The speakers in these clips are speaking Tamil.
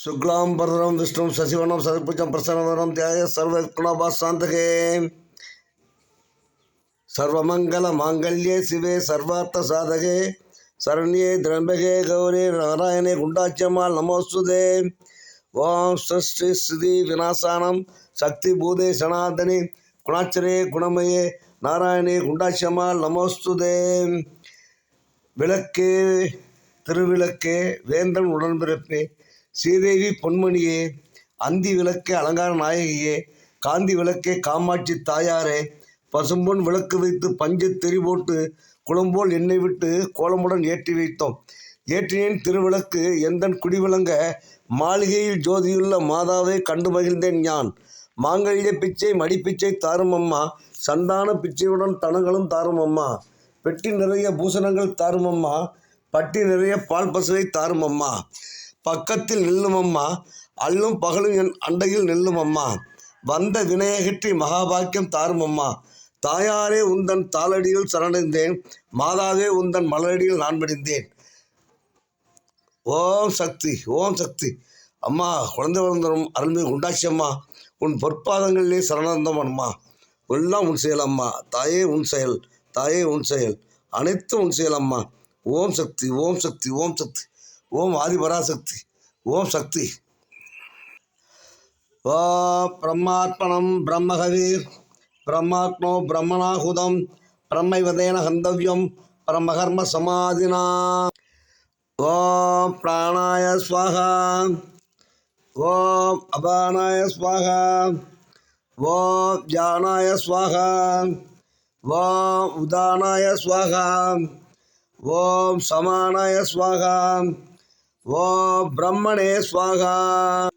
शुक्लां वरदं विष्णुं शशिवर्णं सदभुजं प्रसन्नवदनं ध्याय सर्वगुणभासान्तके सर्वमङ्गलमाङ्गल्ये शिवे सर्वार्थसाधके शरण्ये द्रम्बके गौरी नारायणे गुण्डाच्यमाल् नमोऽस्तुते ॐ सृष्टि स्थिति विनाशानं शक्तिभूते सनातनि குணாச்சரே குணமயே நாராயணே குண்டாட்சியம்மாள் நமோஸ்துதே விளக்கே திருவிளக்கே வேந்தன் உடன்பிறப்பே ஸ்ரீதேவி பொன்மணியே அந்தி விளக்கே அலங்கார நாயகியே காந்தி விளக்கே காமாட்சி தாயாரே பசும்பொன் விளக்கு வைத்து பஞ்சு தெறி போட்டு குளம்போல் எண்ணெய் விட்டு கோலமுடன் ஏற்றி வைத்தோம். ஏற்றினேன் திருவிளக்கு எந்தன் குடிவிளங்க மாளிகையில் ஜோதியுள்ள மாதாவை கண்டு மகிழ்ந்தேன் ஞான். மாங்கல்ய பிச்சை மடிப்பிச்சை தாரும் அம்மா சந்தான பிச்சையுடன் தனங்களும் தாரும் அம்மா. பெட்டி நிறைய பூசணங்கள் தாரும் அம்மா பட்டி நிறைய பால் பசுவை தாரும் அம்மா. பக்கத்தில் நில்லும் அம்மா அல்லும் பகலும் என் அண்டையில் நில்லும் அம்மா வந்த வினயகற்றி மகாபாக்கியம் தாரும் அம்மா தாயாரே உந்தன் தாளடியில் சரணடைந்தேன். மாதாவே உந்தன் மலரடியில் நான் படிந்தேன் ஓம் சக்தி ஓம் சக்தி. அம்மா குழந்தை வளர்ந்தரும் அருள்மிகு உண்டாட்சி அம்மா உன் பொற்பாதங்களிலே சரணந்தம் அம்மா எல்லாம் உன் செயல் அம்மா. தாயே உன் செயல். தாயே உன் செயல். அனைத்தும் உன் செயல் அம்மா. ஓம் சக்தி ஓம் சக்தி ஓம் சக்தி. ஓம் ஆதிபராசக்தி ஓம் சக்தி. ஓ பிரம்மாத்மனம் பிரம்மகவீர் பிரம்மாத்மோ பிரம்மணாகுதம் பிரம்மைவதேன ஹந்தவ்யம் பிரம்மகர்ம சமாதினா. ஓம் பிராணாய ஸ்வாகா ஓம் அபானாய ஸ்வாகா ஓம் ஜானாய ஸ்வாகா ஓம் உதானாய ஸ்வாகா ஓம் சமானாய ஸ்வாகா. ஓ பிரம்மணே ஸ்வாகா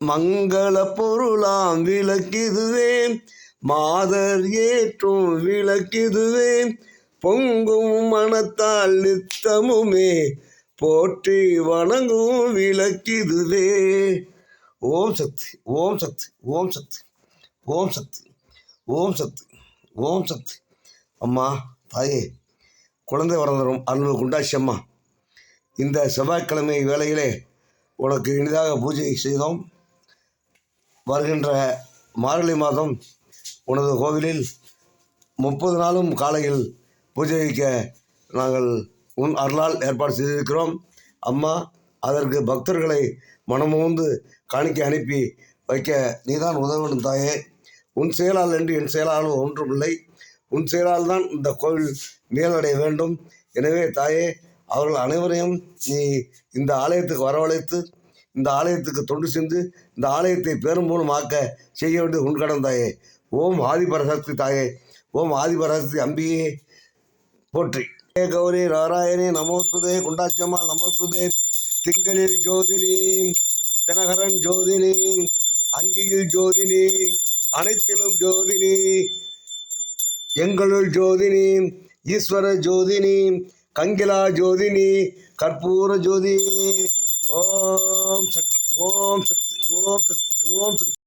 மங்கள பொருளாம் விளக்கிதுவே. மாதர் ஏற்றும் விளக்கிதுவே. பொங்கும் மனத்தால் நித்தமுமே. போற்றி வணங்கும் விளக்கிதுவே. ஓம் சக்தி ஓம் சக்தி ஓம் சக்தி ஓம் சக்தி ஓம் சக்தி ஓம் சக்தி. அம்மா தாயே குழந்தை வரந்தரும் அருள் குண்டாட்சி அம்மா. இந்த செவ்வாய்க்கிழமை வேளையிலே உனக்கு இனிதாக பூஜை செய்தோம். வருகின்ற மார்கழி மாதம் உனது கோவிலில் முப்பது நாளும் காலையில் பூஜை வைக்க நாங்கள் உன் அருளால் ஏற்பாடு செய்திருக்கிறோம். அம்மா அதற்கு பக்தர்களை மனமுந்து காணிக்க அனுப்பி வைக்க நீதான் உதவணும் தாயே. உன் செயலால் என்று என் செயலால் ஒன்றுமில்லை. உன் செயலால் தான் இந்த கோவில் மேலடைய வேண்டும். எனவே தாயே அவர்கள் அனைவரையும் நீ இந்த ஆலயத்துக்கு வரவழைத்து இந்த ஆலயத்துக்கு தொண்டு சென்று இந்த ஆலயத்தை பெரும்போலும் ஆக்க செய்ய வேண்டியது உன் கடன் தாயே. ஓம் ஆதிபரசக்தி தாயே. ஓம் ஆதிபரசக்தி அம்பியே. போற்றி. ஹே கௌரி நாராயணி நமோஸ்துதே. குண்டாச்சம்மா நமோஸ்துதே. திங்களில் ஜோதினி தினகரன் ஜோதினி அங்கியில் ஜோதினி அனைத்திலும் ஜோதினி எங்களுள் ஜோதினி ஈஸ்வர ஜோதினி கங்கிலா ஜோதினி கற்பூர ஜோதி. ஓம் சக்தி ஓம் சக்தி ஓம் சக்தி ஓம் சக்தி.